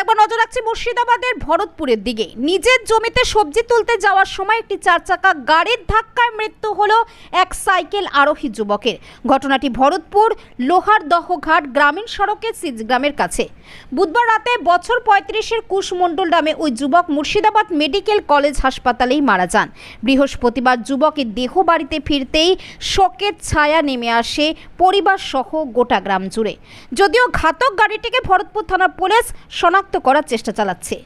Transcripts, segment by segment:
একবার নজর রাখছি মুর্শিদাবাদের ভরতপুরের দিকে। নিজের জমিতে সবজি তুলতে যাওয়ার সময় একটি চার চাকা গাড়ির ধাক্কায় মৃত্যু হলো এক সাইকেল আরোহী যুবকের। ঘটনাটি ভরতপুর লোহারদহ ঘাট গ্রামীণ সড়কের সিজগ্রামের কাছে। বুধবার রাতে বছর পঁয়ত্রিশের কুশমণ্ডল নামে ওই যুবক মুর্শিদাবাদ মেডিকেল কলেজ হাসপাতালেই মারা যান। বৃহস্পতিবার যুবকের দেহ বাড়িতে ফিরতেই শোকের ছায়া নেমে আসে পরিবার সহ গোটা গ্রাম জুড়ে। যদিও ঘাতক গাড়িটিকে ভরতপুর থানা পুলিশ শনাক্ত করার চেষ্টা চালাচ্ছে।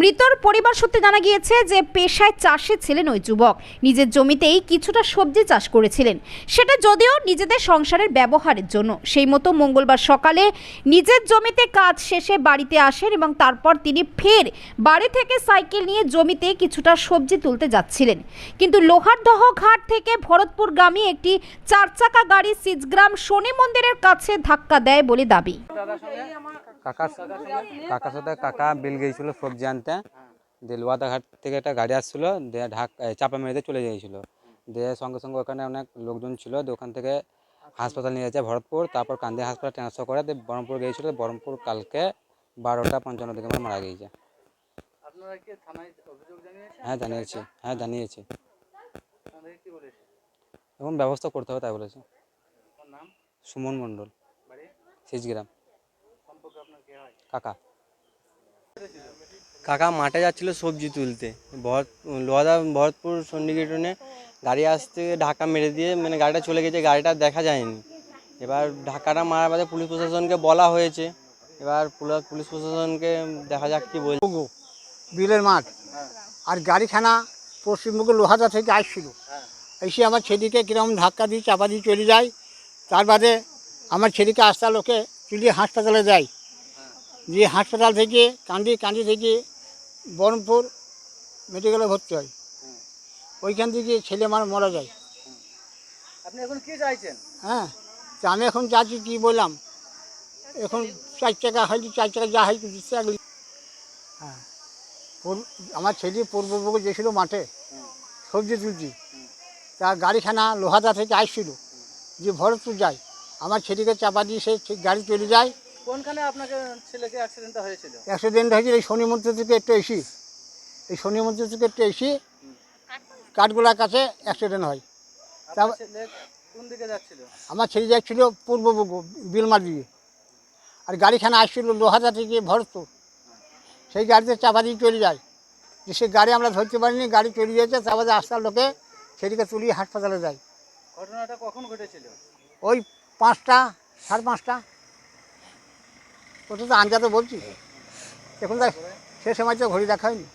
মৃতর পরিবার সূত্রে জানা গিয়েছে যে, পেশায় চাষে ছিলেন ওই যুবক। নিজের জমিতেই কিছুটা সবজি চাষ করেছিলেন। সেটা যদিও নিজেদের সংসারের ব্যবহারের জন্য। সেই মতো মঙ্গলবার সকালে নিজের জমিতে কাজ শেষে বাড়িতে আসেন এবং তারপর তিনি ফের বাড়ি থেকে সাইকেল নিয়ে জমিতে কিছুটা সবজি তুলতে যাচ্ছিলেন। কিন্তু লোহারদহ ঘাট থেকে ভরতপুর ভরতপুরগামী একটি চার চাকা গাড়ি সিজগ্রাম শনি মন্দিরের কাছে ধাক্কা দেয় বলে দাবি। কাকার সাথে কাকা বিল গিয়েছিল সবজি আনতে। দিয়ে লোয়াদা ঘাট থেকে একটা গাড়ি আসছিল দিয়ে ঢাক চাপা মেরে চলে গিয়েছিল। দিয়ে সঙ্গে সঙ্গে ওখানে অনেক লোকজন ছিল দিয়ে ওখান থেকে হাসপাতাল নিয়ে যাচ্ছে ভরতপুর তারপর কান্দি হাসপাতাল ট্রান্সফার করে দিয়ে বহরমপুর গিয়েছিল। বহরমপুর কালকে বারোটা পঞ্চান্ন দিকে মারা গিয়েছে। হ্যাঁ জানিয়েছি। হ্যাঁ জানিয়েছি। এবং ব্যবস্থা করতে হবে তাই বলেছে। সুমন মণ্ডল। সিজগ্রাম। কাকা। কাকা মাঠে যাচ্ছিল সবজি তুলতে। ভরত লোহাদা ভরতপুর সন্নিকেতনে গাড়ি আসতে ঢাকা মেরে দিয়ে মানে গাড়িটা চলে গেছে, গাড়িটা দেখা যায়নি। এবার ঢাকাটা মারার বাদে পুলিশ প্রশাসনকে বলা হয়েছে। এবার পুলিশ প্রশাসনকে দেখা যাক কি বলছে বিলের মাঠ। আর গাড়িখানা পশ্চিমবঙ্গ লোহাদা থেকে আসছিল। এসে আমার ছেলেকে কীরকম ধাক্কা দিয়ে চাপা দিয়ে চলে যায়। তার বাদে আমার ছেলেকে আস্তা লোকে তুলিয়ে হাসপাতালে যায়। দিয়ে হাসপাতাল থেকে কান্দি কান্দি থেকে বহরমপুর মেডিকেলে ভর্তি হয়। ওইখান থেকে ছেলে আমার মারা যায়। আপনি এখন কি চাইছেন? হ্যাঁ তা আমি এখন যাচ্ছি কী বললাম? এখন চার টাকা হয়তো চার টাকা যা হয় দিচ্ছে হ্যাঁ আমার ছেলে পূর্ববঙ্গ গেছিল মাঠে সবজি তুলছি তা গাড়িখানা লোহাদা থেকে আসছিল যে ভরতপুর যায়। আমার ছেলেকে চাপা দিয়ে সে গাড়ি চলে যায়। কোনখানে আপনাকে ছেলেকে অ্যাক্সিডেন্টটা হয়েছিল? অ্যাক্সিডেন্ট হয়েছিল এই শনি মন্দির থেকে একটু এসি। এই শনি মন্দির থেকে একটু এসি কাঠগোলার কাছে অ্যাক্সিডেন্ট হয়। আপনার তা- ছেলে কোন দিকে যাচ্ছিল? আমার ছেলে যাচ্ছিল পূর্ববঙ্গ বিলমার দিয়ে আর গাড়িখানা আসছিল লোহাদা থেকে ভরতপুর সেই গাড়িতে চাপা দিয়ে চলে যায়। যে সে গাড়ি আমরা ধরতে পারিনি গাড়ি চলে যাচ্ছে তারপরে আস্তার লোকে সেদিকে তুলিয়ে হাসপাতালে যায়। ঘটনাটা কখন ঘটেছিল? ওই পাঁচটা সাড়ে পাঁচটা। ওটা তো আনজাতে বলছি। এখন দেখ সে সময় তো ঘড়ি দেখা হয়নি।